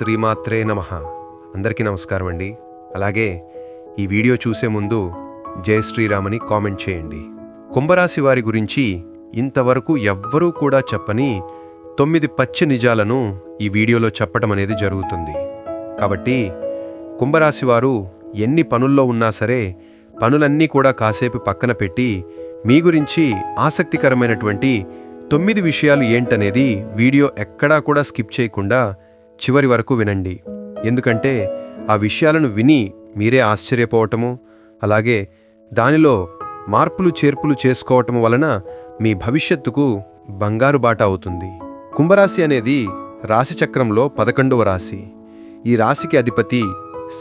శ్రీమాత్రే నమ. అందరికీ నమస్కారం అండి. అలాగే ఈ వీడియో చూసే ముందు జై శ్రీరామని కామెంట్ చేయండి. కుంభరాశి వారి గురించి ఇంతవరకు ఎవ్వరూ కూడా చెప్పని తొమ్మిది పచ్చి నిజాలను ఈ వీడియోలో చెప్పటం అనేది జరుగుతుంది. కాబట్టి కుంభరాశి వారు ఎన్ని పనుల్లో ఉన్నా సరే పనులన్నీ కూడా కాసేపు పక్కన పెట్టి మీ గురించి ఆసక్తికరమైనటువంటి తొమ్మిది విషయాలు ఏంటనేది వీడియో ఎక్కడా కూడా స్కిప్ చేయకుండా చివరి వరకు వినండి. ఎందుకంటే ఆ విషయాలను విని మీరే ఆశ్చర్యపోవటము అలాగే దానిలో మార్పులు చేర్పులు చేసుకోవటం వలన మీ భవిష్యత్తుకు బంగారు బాట అవుతుంది. కుంభరాశి అనేది రాశిచక్రంలో పదకొండవ రాశి. ఈ రాశికి అధిపతి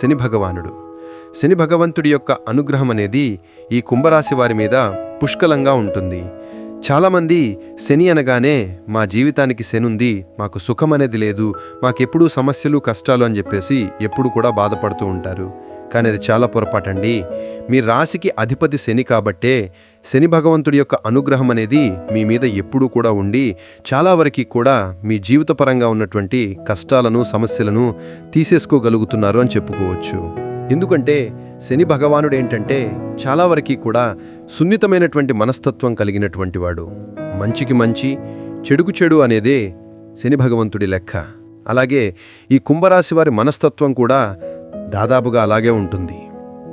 శని భగవానుడు. శని భగవంతుడి యొక్క అనుగ్రహం అనేది ఈ కుంభరాశి వారి మీద పుష్కలంగా ఉంటుంది. చాలామంది శని అనగానే మా జీవితానికి శనుంది మాకు సుఖం అనేది లేదు మాకెప్పుడూ సమస్యలు కష్టాలు అని చెప్పేసి ఎప్పుడు కూడా బాధపడుతూ ఉంటారు. కానీ అది చాలా పొరపాటండి. మీ రాశికి అధిపతి శని కాబట్టే శని భగవంతుడి యొక్క అనుగ్రహం అనేది మీ మీద ఎప్పుడూ కూడా ఉండి చాలా వరకు కూడా మీ జీవితపరంగా ఉన్నటువంటి కష్టాలను సమస్యలను తీసేసుకోగలుగుతున్నారు అని చెప్పుకోవచ్చు. ఎందుకంటే శని భగవానుడు ఏంటంటే చాలా వరకు కూడా సున్నితమైనటువంటి మనస్తత్వం కలిగినటువంటి వాడు. మంచికి మంచి చెడుకు చెడు అనేదే శని భగవంతుడి లెక్క. అలాగే ఈ కుంభరాశి వారి మనస్తత్వం కూడా దాదాపుగా అలాగే ఉంటుంది.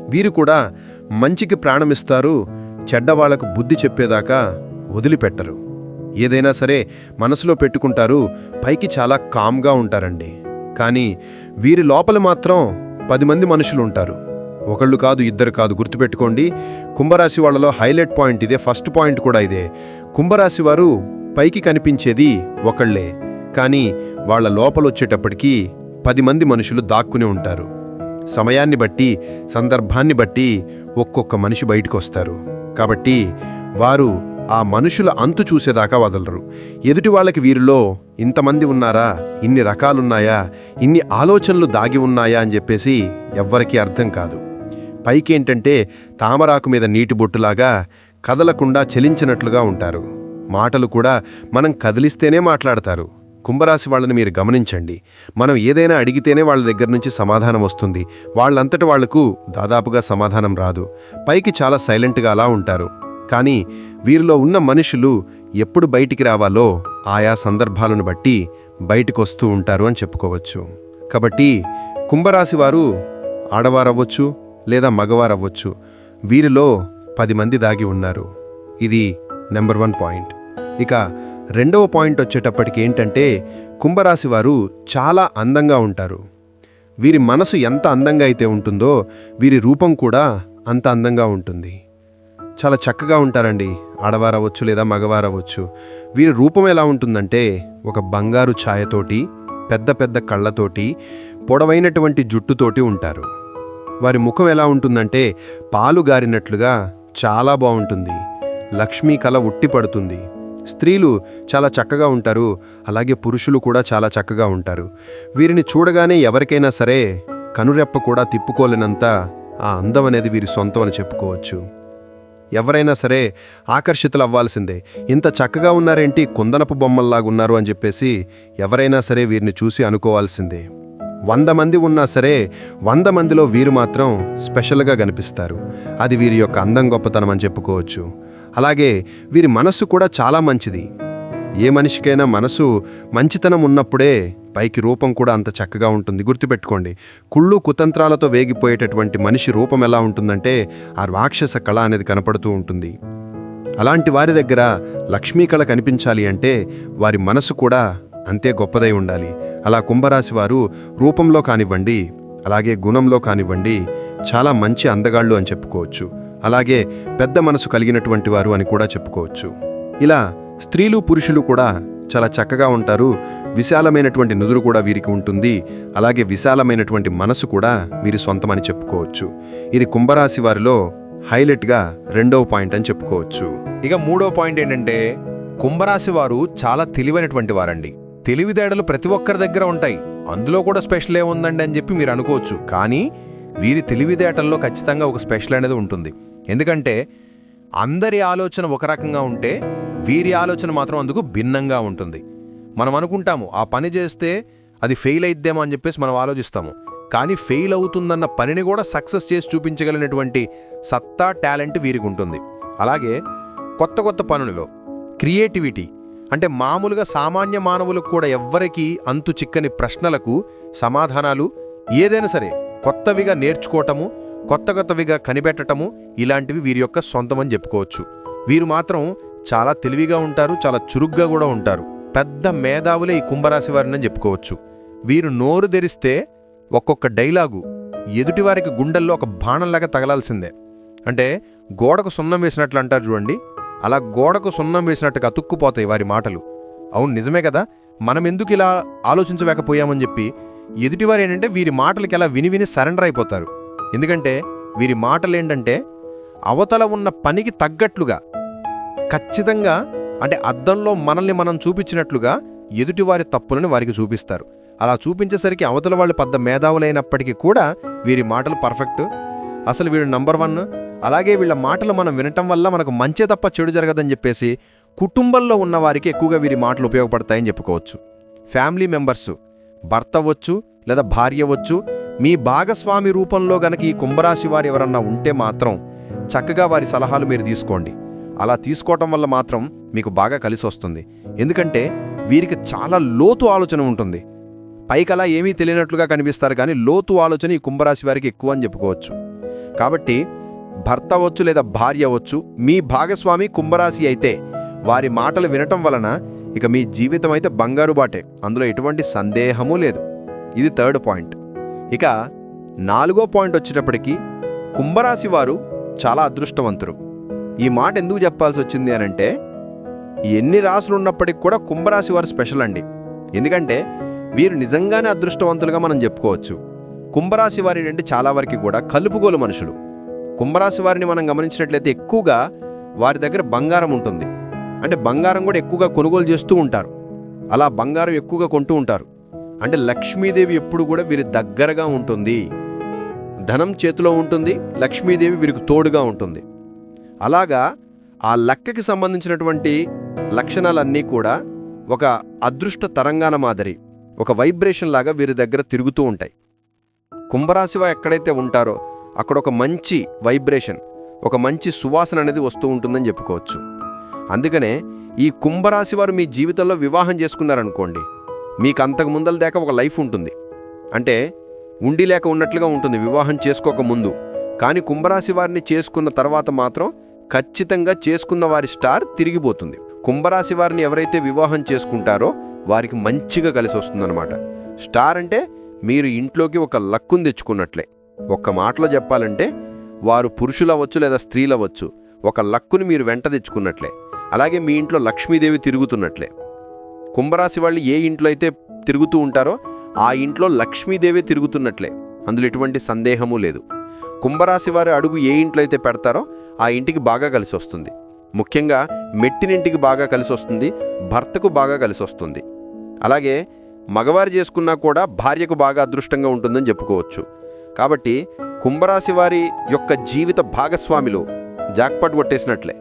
వీరు కూడా మంచికి ప్రాణమిస్తారు చెడ్డవాళ్ళకు బుద్ధి చెప్పేదాకా వదిలిపెట్టరు. ఏదైనా సరే మనసులో పెట్టుకుంటారు పైకి చాలా కామ్గా ఉంటారండి. కానీ వీరి లోపల మాత్రం పది మంది మనుషులు ఉంటారు ఒకళ్ళు కాదు ఇద్దరు కాదు గుర్తుపెట్టుకోండి. కుంభరాశి వాళ్ళలో హైలైట్ పాయింట్ ఇదే ఫస్ట్ పాయింట్ కూడా ఇదే. కుంభరాశి వారు పైకి కనిపించేది ఒకళ్ళే. కానీ వాళ్ళ లోపలొచ్చేటప్పటికీ పది మంది మనుషులు దాక్కుని ఉంటారు. సమయాన్ని బట్టి సందర్భాన్ని బట్టి ఒక్కొక్క మనిషి బయటకు వస్తారు కాబట్టి వారు ఆ మనుషుల అంతు చూసేదాకా వదలరు. ఎదుటి వాళ్ళకి వీరిలో ఇంతమంది ఉన్నారా ఇన్ని రకాలున్నాయా ఇన్ని ఆలోచనలు దాగి ఉన్నాయా అని చెప్పేసి ఎవ్వరికీ అర్థం కాదు. పైకి ఏంటంటే తామరాకు మీద నీటి బొట్టులాగా కదలకుండా చలించినట్లుగా ఉంటారు. మాటలు కూడా మనం కదిలిస్తేనే మాట్లాడతారు. కుంభరాశి వాళ్ళని మీరు గమనించండి. మనం ఏదైనా అడిగితేనే వాళ్ళ దగ్గర నుంచి సమాధానం వస్తుంది. వాళ్ళంతటి వాళ్ళకు దాదాపుగా సమాధానం రాదు. పైకి చాలా సైలెంట్గా అలా ఉంటారు. కానీ వీరిలో ఉన్న మనుషులు ఎప్పుడు బయటికి రావాలో ఆయా సందర్భాలను బట్టి బయటకొస్తూ ఉంటారు అని చెప్పుకోవచ్చు. కాబట్టి కుంభరాశి వారు ఆడవారవ్వచ్చు లేదా మగవారవ్వచ్చు. వీరిలో పది మంది దాగి ఉన్నారు. ఇది నెంబర్ వన్ పాయింట్. ఇక రెండవ పాయింట్ వచ్చేటప్పటికి ఏంటంటే కుంభరాశి వారు చాలా అందంగా ఉంటారు. వీరి మనసు ఎంత అందంగా అయితే ఉంటుందో వీరి రూపం కూడా అంత అందంగా ఉంటుంది. చాలా చక్కగా ఉంటారండి. ఆడవారవచ్చు లేదా మగవారవచ్చు వీరి రూపం ఎలా ఉంటుందంటే ఒక బంగారు ఛాయతోటి పెద్ద పెద్ద కళ్ళతోటి పొడవైనటువంటి జుట్టుతోటి ఉంటారు. వారి ముఖం ఎలా ఉంటుందంటే పాలు గారినట్లుగా చాలా బాగుంటుంది. లక్ష్మీ కళ ఉట్టిపడుతుంది స్త్రీలు చాలా చక్కగా ఉంటారు. అలాగే పురుషులు కూడా చాలా చక్కగా ఉంటారు. వీరిని చూడగానే ఎవరికైనా సరే కనురెప్ప కూడా తిప్పుకోలేనంత ఆ అందం అనేది వీరి సొంతం అని చెప్పుకోవచ్చు. ఎవరైనా సరే ఆకర్షితులు అవ్వాల్సిందే. ఇంత చక్కగా ఉన్నారేంటి? కుందనపు బొమ్మల్లాగున్నారు అని చెప్పేసి ఎవరైనా సరే వీరిని చూసి అనుకోవాల్సిందే. వంద మంది ఉన్నా సరే వంద మందిలో వీరు మాత్రం స్పెషల్గా కనిపిస్తారు. అది వీరి యొక్క అందం గొప్పతనం అని చెప్పుకోవచ్చు. అలాగే వీరి మనస్సు కూడా చాలా మంచిది. ఏ మనిషికైనా మనసు మంచితనం ఉన్నప్పుడే పైకి రూపం కూడా అంత చక్కగా ఉంటుంది. గుర్తుపెట్టుకోండి కుళ్ళు కుతంత్రాలతో వేగిపోయేటటువంటి మనిషి రూపం ఎలా ఉంటుందంటే ఆ రాక్షస కళ అనేది కనపడుతూ ఉంటుంది. అలాంటి వారి దగ్గర లక్ష్మీ కళ కనిపించాలి అంటే వారి మనసు కూడా అంతే గొప్పదై ఉండాలి. అలా కుంభరాశి వారు రూపంలో కానివ్వండి అలాగే గుణంలో కానివ్వండి చాలా మంచి అందగాళ్ళు అని చెప్పుకోవచ్చు. అలాగే పెద్ద మనసు కలిగినటువంటి వారు అని కూడా చెప్పుకోవచ్చు. ఇలా స్త్రీలు పురుషులు కూడా చాలా చక్కగా ఉంటారు. విశాలమైనటువంటి నుదురు కూడా వీరికి ఉంటుంది. అలాగే విశాలమైనటువంటి మనసు కూడా వీరి సొంతమని చెప్పుకోవచ్చు. ఇది కుంభరాశి వారిలో హైలైట్గా రెండవ పాయింట్ అని చెప్పుకోవచ్చు. ఇక మూడో పాయింట్ ఏంటంటే కుంభరాశి వారు చాలా తెలివైనటువంటి వారండి. తెలివితేడలు ప్రతి ఒక్కరి దగ్గర ఉంటాయి. అందులో కూడా స్పెషల్ ఏముందండి అని చెప్పి మీరు అనుకోవచ్చు. కానీ వీరి తెలివితేటల్లో ఖచ్చితంగా ఒక స్పెషల్ అనేది ఉంటుంది. ఎందుకంటే అందరి ఆలోచన ఒక రకంగా ఉంటే వీరి ఆలోచన మాత్రం అందుకు భిన్నంగా ఉంటుంది. మనం అనుకుంటాము ఆ పని చేస్తే అది ఫెయిల్ అయిద్దేమో అని చెప్పేసి మనం ఆలోచిస్తాము. కానీ ఫెయిల్ అవుతుందన్న పనిని కూడా సక్సెస్ చేసి చూపించగలిగినటువంటి సత్తా టాలెంట్ వీరికి ఉంటుంది. అలాగే కొత్త కొత్త పనులలో క్రియేటివిటీ అంటే మామూలుగా సామాన్య మానవులకు కూడా ఎవ్వరికీ అంతు చిక్కని ప్రశ్నలకు సమాధానాలు ఏదైనా సరే కొత్తవిగా నేర్చుకోవటము కొత్త కొత్తవిగా కనిపెట్టటము ఇలాంటివి వీరి యొక్క సొంతమని చెప్పుకోవచ్చు. వీరు మాత్రం చాలా తెలివిగా ఉంటారు చాలా చురుగ్గా కూడా ఉంటారు. పెద్ద మేధావులే ఈ కుంభరాశి వారిని చెప్పుకోవచ్చు. వీరు నోరు తెరిస్తే ఒక్కొక్క డైలాగు ఎదుటివారికి గుండెల్లో ఒక బాణంలాగా తగలాల్సిందే. అంటే గోడకు సున్నం వేసినట్లు అంటారు చూడండి. అలా గోడకు సున్నం వేసినట్టుగా తుక్కుపోతాయి వారి మాటలు. అవును నిజమే కదా? మనం ఎందుకు ఇలా ఆలోచించలేకపోయామని చెప్పి ఎదుటివారు ఏంటంటే వీరి మాటలకి అలా విని విని సరెండర్ అయిపోతారు. ఎందుకంటే వీరి మాటలు ఏంటంటే అవతల ఉన్న పనికి తగ్గట్లుగా ఖచ్చితంగా అంటే అద్దంలో మనల్ని మనం చూపించినట్లుగా ఎదుటివారి తప్పులను వారికి చూపిస్తారు. అలా చూపించేసరికి అవతల వాళ్ళు పెద్ద మేధావులైనప్పటికీ కూడా వీరి మాటలు పర్ఫెక్ట్. అసలు వీడు నంబర్ వన్. అలాగే వీళ్ళ మాటలు మనం వినటం వల్ల మనకు మంచే తప్ప చెడు జరగదని చెప్పేసి కుటుంబంలో ఉన్న వారికి ఎక్కువగా వీరి మాటలు ఉపయోగపడతాయని చెప్పుకోవచ్చు. ఫ్యామిలీ మెంబర్సు భర్త వచ్చు లేదా భార్య వచ్చు మీ భాగస్వామి రూపంలో గనక ఈ కుంభరాశి వారు ఎవరన్నా ఉంటే మాత్రం చక్కగా వారి సలహాలు మీరు తీసుకోండి. అలా తీసుకోవటం వల్ల మాత్రం మీకు బాగా కలిసి వస్తుంది ఎందుకంటే వీరికి చాలా లోతు ఆలోచన ఉంటుంది. పైకలా ఏమీ తెలియనట్లుగా కనిపిస్తారు కానీ లోతు ఆలోచన ఈ కుంభరాశి వారికి ఎక్కువ అని చెప్పుకోవచ్చు. కాబట్టి భర్త వచ్చు లేదా భార్య అవ్వచ్చు మీ భాగస్వామి కుంభరాశి అయితే వారి మాటలు వినటం వలన ఇక మీ జీవితం అయితే బంగారు బాటే. అందులో ఎటువంటి సందేహమూ లేదు. ఇది థర్డ్ పాయింట్. ఇక నాలుగో పాయింట్ వచ్చేటప్పటికి కుంభరాశి వారు చాలా అదృష్టవంతులు. ఈ మాట ఎందుకు చెప్పాల్సి వచ్చింది అనంటే ఎన్ని రాసులు ఉన్నప్పటికి కూడా కుంభరాశి వారు స్పెషల్ అండి. ఎందుకంటే వీరు నిజంగానే అదృష్టవంతులుగా మనం చెప్పుకోవచ్చు. కుంభరాశి వారి అంటే చాలా వరకు కూడా కలుపుగోలు మనుషులు. కుంభరాశి వారిని మనం గమనించినట్లయితే ఎక్కువగా వారి దగ్గర బంగారం ఉంటుంది. అంటే బంగారం కూడా ఎక్కువగా కొనుగోలు చేస్తూ ఉంటారు. అలా బంగారం ఎక్కువగా కొంటూ ఉంటారు. అంటే లక్ష్మీదేవి ఎప్పుడు కూడా వీరి దగ్గరగా ఉంటుంది. ధనం చేతిలో ఉంటుంది. లక్ష్మీదేవి వీరికి తోడుగా ఉంటుంది. అలాగా ఆ లెక్కకి సంబంధించినటువంటి లక్షణాలన్నీ కూడా ఒక అదృష్ట తరంగాన మాదిరి ఒక వైబ్రేషన్ లాగా వీరి దగ్గర తిరుగుతూ ఉంటాయి. కుంభరాశివ ఎక్కడైతే ఉంటారో అక్కడ ఒక మంచి వైబ్రేషన్ ఒక మంచి సువాసన అనేది వస్తూ ఉంటుందని చెప్పుకోవచ్చు. అందుకనే ఈ కుంభరాశి వారు మీ జీవితంలో వివాహం చేసుకున్నారనుకోండి మీకు అంతకు ముందల దాకా ఒక లైఫ్ ఉంటుంది. అంటే ఉండి లేక ఉన్నట్లుగా ఉంటుంది వివాహం చేసుకోక ముందు. కానీ కుంభరాశి వారిని చేసుకున్న తర్వాత మాత్రం ఖచ్చితంగా చేసుకున్న వారి స్టార్ తిరిగిపోతుంది. కుంభరాశి వారిని ఎవరైతే వివాహం చేసుకుంటారో వారికి మంచిగా కలిసి వస్తుందన్నమాట స్టార్ అంటే మీరు ఇంట్లోకి ఒక లక్కును తెచ్చుకున్నట్లే. ఒక్క మాటలో చెప్పాలంటే వారు పురుషులవచ్చు లేదా స్త్రీలవచ్చు ఒక లక్కుని మీరు వెంట తెచ్చుకున్నట్లే. అలాగే మీ ఇంట్లో లక్ష్మీదేవి తిరుగుతున్నట్లే. కుంభరాశి వాళ్ళు ఏ ఇంట్లో అయితే తిరుగుతూ ఉంటారో ఆ ఇంట్లో లక్ష్మీదేవి తిరుగుతున్నట్లే. అందులో ఎటువంటి సందేహము లేదు. కుంభరాశి వారి అడుగు ఏ ఇంట్లో అయితే పెడతారో ఆ ఇంటికి బాగా కలిసి వస్తుంది. ముఖ్యంగా మెట్టినింటికి బాగా కలిసి వస్తుంది భర్తకు బాగా కలిసి వస్తుంది. అలాగే మగవారు చేసుకున్నా కూడా భార్యకు బాగా అదృష్టంగా ఉంటుందని చెప్పుకోవచ్చు. కాబట్టి కుంభరాశి వారి యొక్క జీవిత భాగస్వామిలో జాక్పాట్ కొట్టేసినట్లే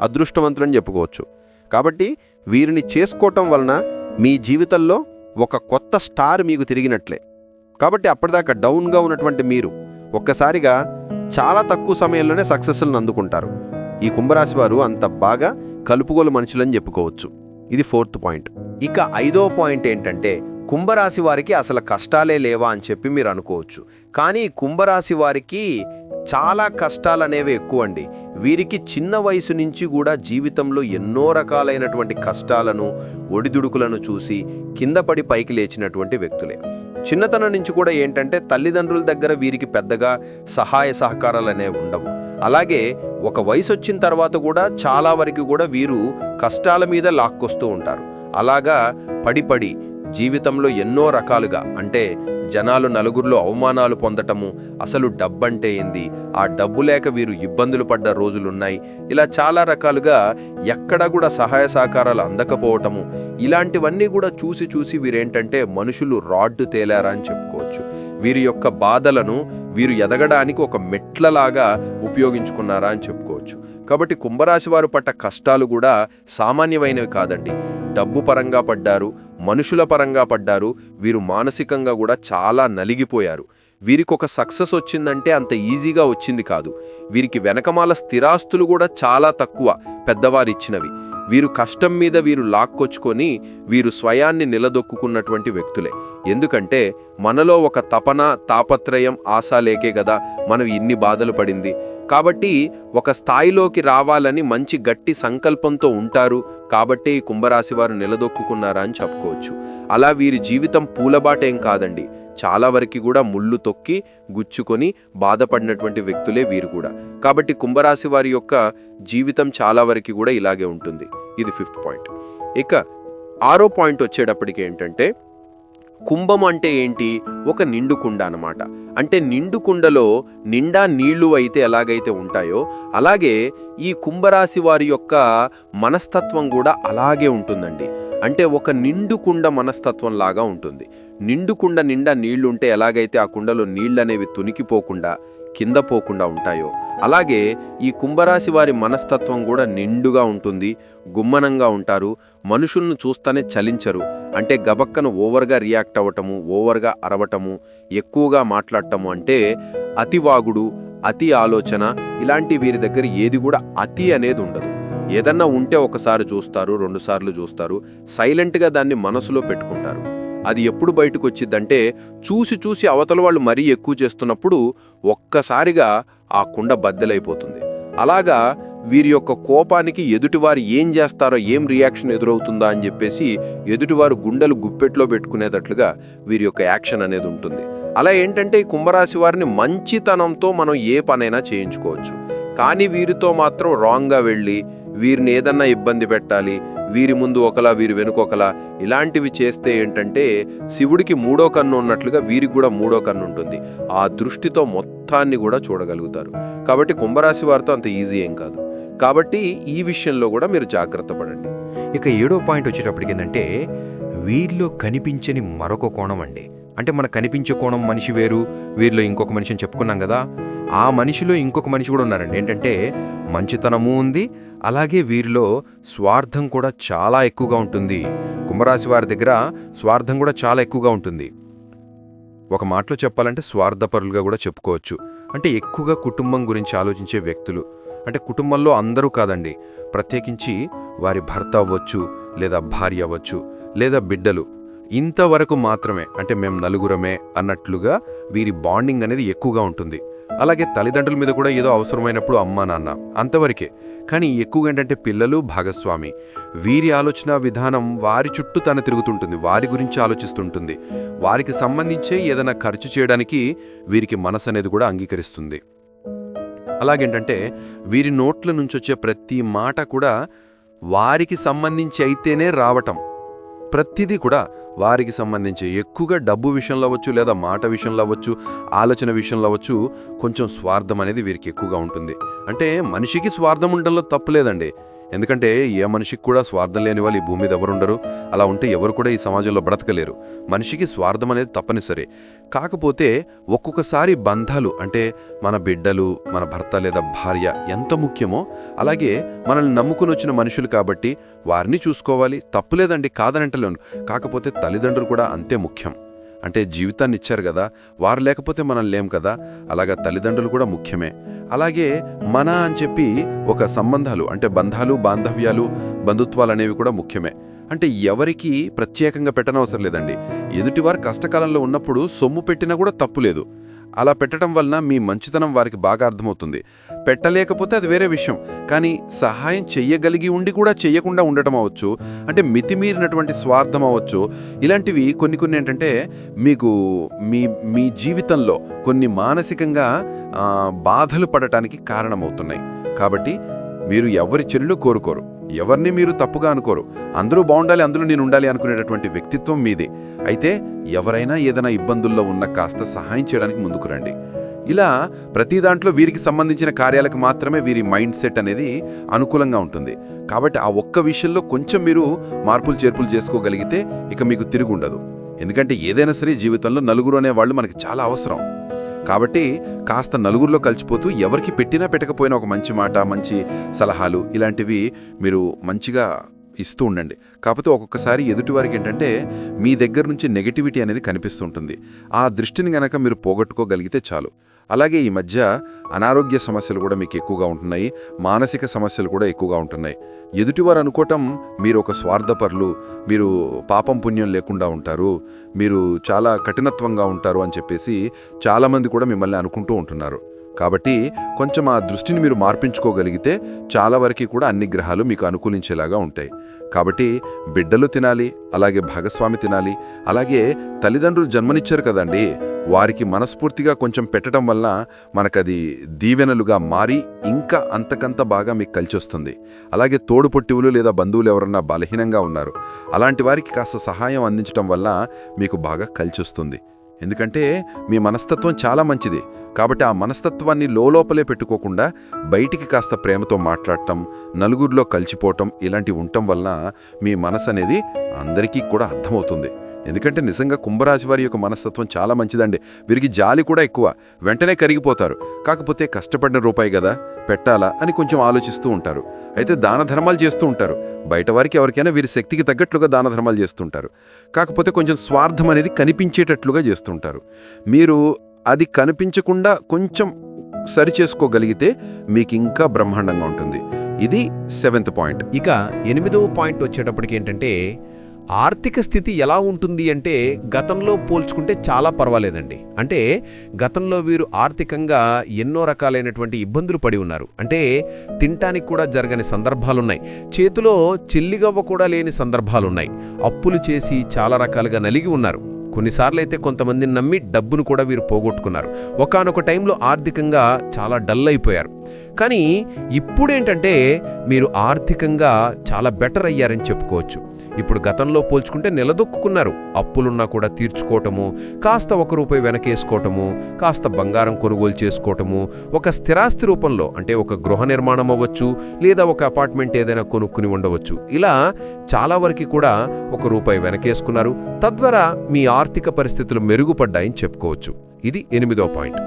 అదృష్టవంతులని చెప్పుకోవచ్చు. కాబట్టి వీరిని చేసుకోవటం వలన మీ జీవితంలో ఒక కొత్త స్టార్ మీకు తిరిగినట్లే. కాబట్టి అప్పటిదాకా డౌన్గా ఉన్నటువంటి మీరు ఒక్కసారిగా చాలా తక్కువ సమయంలోనే సక్సెస్లను అందుకుంటారు. ఈ కుంభరాశి వారు అంత బాగా కలుపుగోలు మనుషులని చెప్పుకోవచ్చు. ఇది ఫోర్త్ పాయింట్. ఇక ఐదో పాయింట్ ఏంటంటే కుంభరాశి వారికి అసలు కష్టాలే లేవా అని చెప్పి మీరు అనుకోవచ్చు. కానీ కుంభరాశి వారికి చాలా కష్టాలు అనేవి ఎక్కువ అండి వీరికి చిన్న వయసు నుంచి కూడా జీవితంలో ఎన్నో రకాలైనటువంటి కష్టాలను ఒడిదుడుకులను చూసి కింద పడి పైకి లేచినటువంటి వ్యక్తులే. చిన్నతనం నుంచి కూడా ఏంటంటే తల్లిదండ్రుల దగ్గర వీరికి పెద్దగా సహాయ సహకారాలు అనేవి ఉండవు. అలాగే ఒక వయసు వచ్చిన తర్వాత కూడా చాలా వరకు కూడా వీరు కష్టాల మీద లాక్కొస్తూ ఉంటారు. అలాగా పడి పడి జీవితంలో ఎన్నో రకాలుగా అంటే జనాలు నలుగురిలో అవమానాలు పొందటము అసలు డబ్బంటే ఏంది? ఆ డబ్బు లేక వీరు ఇబ్బందులు పడ్డ రోజులున్నాయి. ఇలా చాలా రకాలుగా ఎక్కడా కూడా సహాయ సహకారాలు అందకపోవటము ఇలాంటివన్నీ కూడా చూసి చూసి వీరేంటంటే మనుషులు రాడ్డు తేలారా అని చెప్పుకోవచ్చు. వీరి యొక్క బాధలను వీరు ఎదగడానికి ఒక మెట్లలాగా ఉపయోగించుకున్నారా అని చెప్పుకోవచ్చు. కాబట్టి కుంభరాశి వారు పట్ట కష్టాలు కూడా సామాన్యమైనవి కాదండి. డబ్బు పరంగా పడ్డారు మనుషుల పరంగా పడ్డారు వీరు మానసికంగా కూడా చాలా నలిగిపోయారు. వీరికి ఒక సక్సెస్ వచ్చిందంటే అంత ఈజీగా వచ్చింది కాదు. వీరికి వెనకమాల స్థిరాస్తులు కూడా చాలా తక్కువ పెద్దవారిచ్చినవి. వీరు కష్టం మీద వీరు లాక్కొచ్చుకొని వీరు స్వయాన్ని నిలదొక్కున్నటువంటి వ్యక్తులే. ఎందుకంటే మనలో ఒక తపన తాపత్రయం ఆశ లేకే కదా మనం ఇన్ని బాధలు పడింది. కాబట్టి ఒక స్థాయిలోకి రావాలని మంచి గట్టి సంకల్పంతో ఉంటారు. కాబట్టి ఈ కుంభరాశి వారు నిలదొక్కున్నారా అని చెప్పుకోవచ్చు. అలా వీరి జీవితం పూలబాటేం కాదండి. చాలా వరకు కూడా ముళ్ళు తొక్కి గుచ్చుకొని బాధపడినటువంటి వ్యక్తులే వీరు కూడా. కాబట్టి కుంభరాశి వారి యొక్క జీవితం చాలా వరకు కూడా ఇలాగే ఉంటుంది. ఇది ఫిఫ్త్ పాయింట్. ఇక ఆరో పాయింట్ వచ్చేటప్పటికి ఏంటంటే కుంభం అంటే ఏంటి? ఒక నిండు కుండ అనమాట అంటే నిండు కుండలో నిండా నీళ్ళు అయితే ఎలాగైతే ఉంటాయో అలాగే ఈ కుంభరాశి వారి యొక్క మనస్తత్వం కూడా అలాగే ఉంటుందండి. అంటే ఒక నిండు కుండ మనస్తత్వం లాగా ఉంటుంది. నిండు కుండ నిండా నీళ్ళుంటే ఎలాగైతే ఆ కుండలో నీళ్ళనేవి తునికిపోకుండా కింద పోకుండా ఉంటాయో అలాగే ఈ కుంభరాశి వారి మనస్తత్వం కూడా నిండుగా ఉంటుంది గుమ్మనంగా ఉంటారు మనుషులను చూస్తానే చలించరు. అంటే గబక్కన ఓవర్గా రియాక్ట్ అవ్వటము ఓవర్గా అరవటము ఎక్కువగా మాట్లాడటము అంటే అతివాగుడు అతి ఆలోచన ఇలాంటి వీరి దగ్గర ఏది కూడా అతి అనేది ఉండదు. ఏదన్నా ఉంటే ఒకసారి చూస్తారు రెండుసార్లు చూస్తారు సైలెంట్గా దాన్ని మనసులో పెట్టుకుంటారు. అది ఎప్పుడు బయటకు వచ్చిందంటే చూసి చూసి అవతల వాళ్ళు మరీ ఎక్కువ చేస్తున్నప్పుడు ఒక్కసారిగా ఆ కుండ బద్దలైపోతుంది. అలాగా వీరి యొక్క కోపానికి ఎదుటివారు ఏం చేస్తారో ఏం రియాక్షన్ ఎదురవుతుందా అని చెప్పేసి ఎదుటివారు గుండెలు గుప్పెట్లో పెట్టుకునేటట్లుగా వీరి యొక్క యాక్షన్ అనేది ఉంటుంది. అలా ఏంటంటే ఈ కుంభరాశి వారిని మంచితనంతో మనం ఏ పనైనా చేయించుకోవచ్చు. కానీ వీరితో మాత్రం రాంగ్గా వెళ్ళి వీరిని ఏదన్నా ఇబ్బంది పెట్టాలి వీరి ముందు ఒకలా వీరి వెనుకొకలా ఇలాంటివి చేస్తే ఏంటంటే శివుడికి మూడో కన్ను ఉన్నట్లుగా వీరికి కూడా మూడో కన్ను ఉంటుంది. ఆ దృష్టితో మొత్తాన్ని కూడా చూడగలుగుతారు. కాబట్టి కుంభరాశి వారితో అంత ఈజీ ఏం కాదు. కాబట్టి ఈ విషయంలో కూడా మీరు జాగ్రత్త పడండి. ఇక ఏడో పాయింట్ వచ్చేటప్పటికి ఏంటంటే వీరిలో కనిపించని మరొక కోణం అండి. అంటే మనకు కనిపించే కోణం మనిషి వేరు వీరిలో ఇంకొక మనిషిని చెప్పుకున్నాం కదా ఆ మనిషిలో ఇంకొక మనిషి కూడా ఉన్నారండి. ఏంటంటే మంచితనము ఉంది అలాగే వీరిలో స్వార్థం కూడా చాలా ఎక్కువగా ఉంటుంది. కుంభరాశి వారి దగ్గర స్వార్థం కూడా చాలా ఎక్కువగా ఉంటుంది. ఒక మాటలో చెప్పాలంటే స్వార్థపరులుగా కూడా చెప్పుకోవచ్చు. అంటే ఎక్కువగా కుటుంబం గురించి ఆలోచించే వ్యక్తులు. అంటే కుటుంబంలో అందరూ కాదండి. ప్రత్యేకించి వారి భర్త అవ్వచ్చు లేదా భార్య అవ్వచ్చు లేదా బిడ్డలు. ఇంతవరకు మాత్రమే అంటే మేం నలుగురమే అన్నట్లుగా వీరి బాండింగ్ అనేది ఎక్కువగా ఉంటుంది. అలాగే తల్లిదండ్రుల మీద కూడా ఏదో అవసరమైనప్పుడు అమ్మా నాన్న అంతవరకే. కానీ ఎక్కువగా ఏంటంటే పిల్లలు భాగస్వామి. వీరి ఆలోచన విధానం వారి చుట్టూ తన తిరుగుతుంటుంది వారి గురించి ఆలోచిస్తుంటుంది. వారికి సంబంధించే ఏదైనా ఖర్చు చేయడానికి వీరికి మనసు అనేది కూడా అంగీకరిస్తుంది. అలాగేంటంటే వీరి నోట్ల నుంచి వచ్చే ప్రతి మాట కూడా వారికి సంబంధించి అయితేనే రావటం. ప్రతిదీ కూడా వారికి సంబంధించి ఎక్కువగా డబ్బు విషయంలో అవ్వచ్చు లేదా మాట విషయంలో అవ్వచ్చు ఆలోచన విషయంలో అవ్వచ్చు కొంచెం స్వార్థం అనేది వీరికి ఎక్కువగా ఉంటుంది. అంటే మనిషికి స్వార్థం ఉండడంలో తప్పులేదండి ఎందుకంటే ఏ మనిషికి కూడా స్వార్థం లేని వాళ్ళు ఈ భూమి మీద ఎవరుండరు? అలా ఉంటే ఎవరు కూడా ఈ సమాజంలో బ్రతకలేరు. మనిషికి స్వార్థం అనేది తప్పనిసరి. కాకపోతే ఒక్కొక్కసారి బంధాలు అంటే మన బిడ్డలు మన భర్త లేదా భార్య ఎంత ముఖ్యమో అలాగే మనల్ని నమ్ముకుని వచ్చిన మనుషులు కాబట్టి వారిని చూసుకోవాలి. తప్పులేదండి కాదనంటలేను. కాకపోతే తల్లిదండ్రులు కూడా అంతే ముఖ్యం. అంటే జీవితాన్ని ఇచ్చారు కదా వారు లేకపోతే మనం లేం కదా అలాగా తల్లిదండ్రులు కూడా ముఖ్యమే. అలాగే మన అని చెప్పి ఒక సంబంధాలు అంటే బంధాలు బాంధవ్యాలు బంధుత్వాలు అనేవి కూడా ముఖ్యమే. అంటే ఎవరికి ప్రత్యేకంగా పెట్టనవసరం లేదండి. ఎదుటివారు కష్టకాలంలో ఉన్నప్పుడు సొమ్ము పెట్టినా కూడా తప్పులేదు అలా పెట్టడం వలన మీ మంచితనం వారికి బాగా అర్థమవుతుంది. పెట్టలేకపోతే అది వేరే విషయం. కానీ సహాయం చెయ్యగలిగి ఉండి కూడా చెయ్యకుండా ఉండటం అవ్వచ్చు. అంటే మితిమీరినటువంటి స్వార్థం అవ్వచ్చు. ఇలాంటివి కొన్ని కొన్ని ఏంటంటే మీకు మీ మీ జీవితంలో కొన్ని మానసికంగా బాధలు పడటానికి కారణమవుతున్నాయి. కాబట్టి మీరు ఎవరి చెల్లు కోరుకోరు. ఎవరిని మీరు తప్పుగా అనుకోరు. అందరూ బాగుండాలి అందులో నేను ఉండాలి అనుకునేటటువంటి వ్యక్తిత్వం మీదే. అయితే ఎవరైనా ఏదైనా ఇబ్బందుల్లో ఉన్న కాస్త సహాయం చేయడానికి ముందుకు రండి. ఇలా ప్రతి దాంట్లో వీరికి సంబంధించిన కార్యాలకు మాత్రమే వీరి మైండ్ సెట్ అనేది అనుకూలంగా ఉంటుంది. కాబట్టి ఆ ఒక్క విషయంలో కొంచెం మీరు మార్పులు చేర్పులు చేసుకోగలిగితే ఇక మీకు తిరిగి ఉండదు. ఎందుకంటే ఏదైనా సరే జీవితంలో నలుగురు అనే వాళ్ళు మనకి చాలా అవసరం. కాబట్టి కాస్త నలుగురిలో కలిసిపోతూ ఎవరికి పెట్టినా పెట్టకపోయినా ఒక మంచి మాట మంచి సలహాలు ఇలాంటివి మీరు మంచిగా ఇస్తూ ఉండండి. కాకపోతే ఒక్కొక్కసారి ఎదుటివారికి ఏంటంటే మీ దగ్గర నుంచి నెగటివిటీ అనేది కనిపిస్తుంటుంది ఆ దృష్టిని గనక మీరు పోగొట్టుకోగలిగితే చాలు. అలాగే ఈ మధ్య అనారోగ్య సమస్యలు కూడా మీకు ఎక్కువగా ఉంటున్నాయి మానసిక సమస్యలు కూడా ఎక్కువగా ఉంటున్నాయి. ఎదుటివారు అనుకోవటం మీరు ఒక స్వార్థపరులు మీరు పాపం పుణ్యం లేకుండా ఉంటారు మీరు చాలా కఠినత్వంగా ఉంటారు అని చెప్పేసి చాలామంది కూడా మిమ్మల్ని అనుకుంటూ ఉంటున్నారు. కాబట్టి కొంచెం ఆ దృష్టిని మీరు మార్పించుకోగలిగితే చాలా వరకు కూడా అన్ని గ్రహాలు మీకు అనుకూలించేలాగా ఉంటాయి. కాబట్టి బిడ్డలు తినాలి అలాగే భాగస్వామి తినాలి అలాగే తల్లిదండ్రులు జన్మనిచ్చారు కదండి. వారికి మనస్ఫూర్తిగా కొంచెం పెట్టడం వల్ల మనకది దీవెనలుగా మారి ఇంకా అంతకంత బాగా మీకు కలిసొస్తుంది. అలాగే తోడుపొట్టివులు లేదా బంధువులు ఎవరన్నా బలహీనంగా ఉన్నారు. అలాంటి వారికి కాస్త సహాయం అందించడం వల్ల మీకు బాగా కలిసొస్తుంది. ఎందుకంటే మీ మనస్తత్వం చాలా మంచిది. కాబట్టి ఆ మనస్తత్వాన్ని లోపలే పెట్టుకోకుండా బయటికి కాస్త ప్రేమతో మాట్లాడటం నలుగురిలో కలిసిపోవటం ఇలాంటివి ఉండటం వలన మీ మనసు అనేది అందరికీ కూడా అర్థమవుతుంది. ఎందుకంటే నిజంగా కుంభరాశి వారి యొక్క మనస్తత్వం చాలా మంచిదండి. వీరికి జాలి కూడా ఎక్కువ. వెంటనే కరిగిపోతారు. కాకపోతే కష్టపడిన రూపాయి కదా పెట్టాలా అని కొంచెం ఆలోచిస్తూ ఉంటారు. అయితే దాన ధర్మాలు చేస్తూ ఉంటారు. బయట వారికి ఎవరికైనా వీరి శక్తికి తగ్గట్లుగా దాన ధర్మాలు చేస్తుంటారు కాకపోతే కొంచెం స్వార్థం అనేది కనిపించేటట్లుగా చేస్తుంటారు మీరు అది కనిపించకుండా కొంచెం సరి చేసుకోగలిగితే మీకు ఇంకా బ్రహ్మాండంగా ఉంటుంది. ఇది సెవెంత్ పాయింట్. ఇక ఎనిమిదవ పాయింట్ వచ్చేటప్పటికి ఏంటంటే ఆర్థిక స్థితి ఎలా ఉంటుంది అంటే గతంలో పోల్చుకుంటే చాలా పర్వాలేదండి. అంటే గతంలో వీరు ఆర్థికంగా ఎన్నో రకాలైనటువంటి ఇబ్బందులు పడి ఉన్నారు. అంటే తినటానికి కూడా జరగని సందర్భాలున్నాయి. చేతిలో చెల్లిగవ్వ కూడా లేని సందర్భాలున్నాయి. అప్పులు చేసి చాలా రకాలుగా నలిగి ఉన్నారు. కొన్నిసార్లు అయితే కొంతమందిని నమ్మి డబ్బును కూడా వీరు పోగొట్టుకున్నారు. ఒకానొక టైంలో ఆర్థికంగా చాలా డల్ అయిపోయారు. కానీ ఇప్పుడేంటంటే మీరు ఆర్థికంగా చాలా బెటర్ అయ్యారని చెప్పుకోవచ్చు. ఇప్పుడు గతంలో పోల్చుకుంటే నిలదొక్కున్నారు అప్పులున్నా కూడా తీర్చుకోవటము కాస్త ఒక రూపాయి వెనకేసుకోవటము కాస్త బంగారం కొనుగోలు చేసుకోవటము ఒక స్థిరాస్తి రూపంలో అంటే ఒక గృహ నిర్మాణం అవ్వచ్చు లేదా ఒక అపార్ట్మెంట్ ఏదైనా కొనుక్కుని ఉండవచ్చు. ఇలా చాలా వరకు కూడా ఒక రూపాయి వెనకేసుకున్నారు. తద్వారా మీ ఆర్థిక పరిస్థితులు మెరుగుపడ్డాయని చెప్పుకోవచ్చు. ఇది ఎనిమిదో పాయింట్.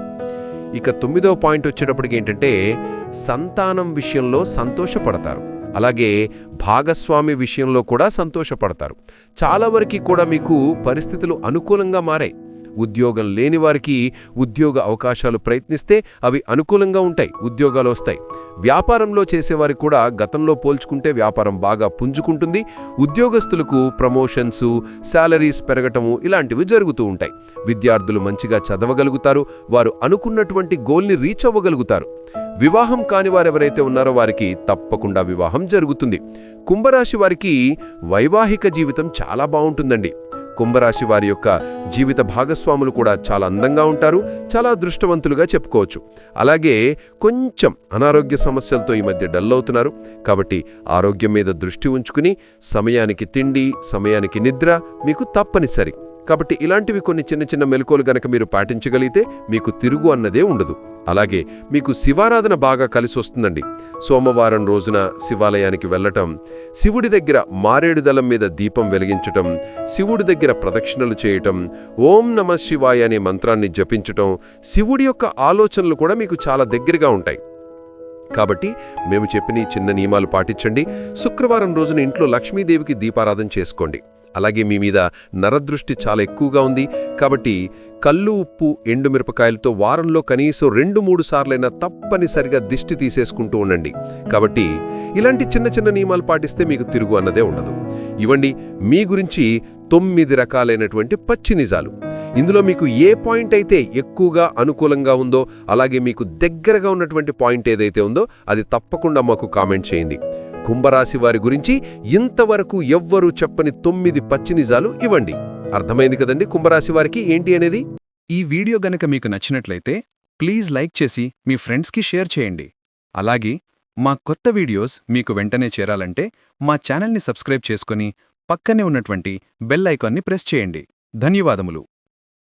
ఇక తొమ్మిదో పాయింట్ వచ్చేటప్పటికి ఏంటంటే సంతానం విషయంలో సంతోషపడతారు. అలాగే భాగస్వామి విషయంలో కూడా సంతోషపడతారు. చాలా వరకు కూడా మీకు పరిస్థితులు అనుకూలంగా మారాయి. ఉద్యోగం లేని వారికి ఉద్యోగ అవకాశాలు ప్రయత్నిస్తే అవి అనుకూలంగా ఉంటాయి ఉద్యోగాలు వస్తాయి. వ్యాపారంలో చేసేవారికి కూడా గతంలో పోల్చుకుంటే వ్యాపారం బాగా పుంజుకుంటుంది. ఉద్యోగస్తులకు ప్రమోషన్స్ శాలరీస్ పెరగటము ఇలాంటివి జరుగుతూ ఉంటాయి. విద్యార్థులు మంచిగా చదవగలుగుతారు వారు అనుకున్నటువంటి గోల్ని రీచ్ అవ్వగలుగుతారు. వివాహం కాని వారెవరైతే ఉన్నారో వారికి తప్పకుండా వివాహం జరుగుతుంది. కుంభరాశి వారికి వైవాహిక జీవితం చాలా బాగుంటుందండి. కుంభరాశి వారి యొక్క జీవిత భాగస్వాములు కూడా చాలా అందంగా ఉంటారు చాలా దృష్టవంతులుగా చెప్పుకోవచ్చు. అలాగే కొంచెం అనారోగ్య సమస్యలతో ఈ మధ్య డల్ అవుతున్నారు. కాబట్టి ఆరోగ్యం మీద దృష్టి ఉంచుకుని సమయానికి తిండి సమయానికి నిద్ర మీకు తప్పనిసరి. కాబట్టి ఇలాంటివి కొన్ని చిన్న చిన్న మెలకువలు గనక మీరు పాటించగలిగితే మీకు తిరుగు అన్నదే ఉండదు. అలాగే మీకు శివారాధన బాగా కలిసి వస్తుందండి సోమవారం రోజున శివాలయానికి వెళ్ళటం శివుడి దగ్గర మారేడుదలం మీద దీపం వెలిగించటం శివుడి దగ్గర ప్రదక్షిణలు చేయటం ఓం నమ శివాయ అనే మంత్రాన్ని జపించటం శివుడి యొక్క ఆలోచనలు కూడా మీకు చాలా దగ్గరగా ఉంటాయి. కాబట్టి మేము చెప్పిన చిన్న నియమాలు పాటించండి. శుక్రవారం రోజున ఇంట్లో లక్ష్మీదేవికి దీపారాధన చేసుకోండి. అలాగే మీ మీద నరదృష్టి చాలా ఎక్కువగా ఉంది. కాబట్టి కళ్ళు ఉప్పు ఎండుమిరపకాయలతో వారంలో కనీసం రెండు మూడు సార్లైనా తప్పనిసరిగా దిష్టి తీసేసుకుంటూ ఉండండి. కాబట్టి ఇలాంటి చిన్న చిన్న నియమాలు పాటిస్తే మీకు తిరుగు అన్నదే ఉండదు. ఇవ్వండి మీ గురించి తొమ్మిది రకాలైనటువంటి పచ్చి నిజాలు. ఇందులో మీకు ఏ పాయింట్ అయితే ఎక్కువగా అనుకూలంగా ఉందో అలాగే మీకు దగ్గరగా ఉన్నటువంటి పాయింట్ ఏదైతే ఉందో అది తప్పకుండా మాకు కామెంట్ చేయండి. కుంభరాశి వారి గురించి ఇంతవరకు ఎవ్వరూ చెప్పని తొమ్మిది పచ్చి నిజాలు ఇవ్వండి. అర్థమైంది కదండి కుంభరాశి వారికి ఏంటి అనేది? ఈ వీడియో గనక మీకు నచ్చినట్లయితే ప్లీజ్ లైక్ చేసి మీ ఫ్రెండ్స్కి షేర్ చేయండి. అలాగే మా కొత్త వీడియోస్ మీకు వెంటనే చేరాలంటే మా ఛానల్ని సబ్స్క్రైబ్ చేసుకుని పక్కనే ఉన్నటువంటి బెల్ ఐకాన్ని ప్రెస్ చేయండి. ధన్యవాదములు.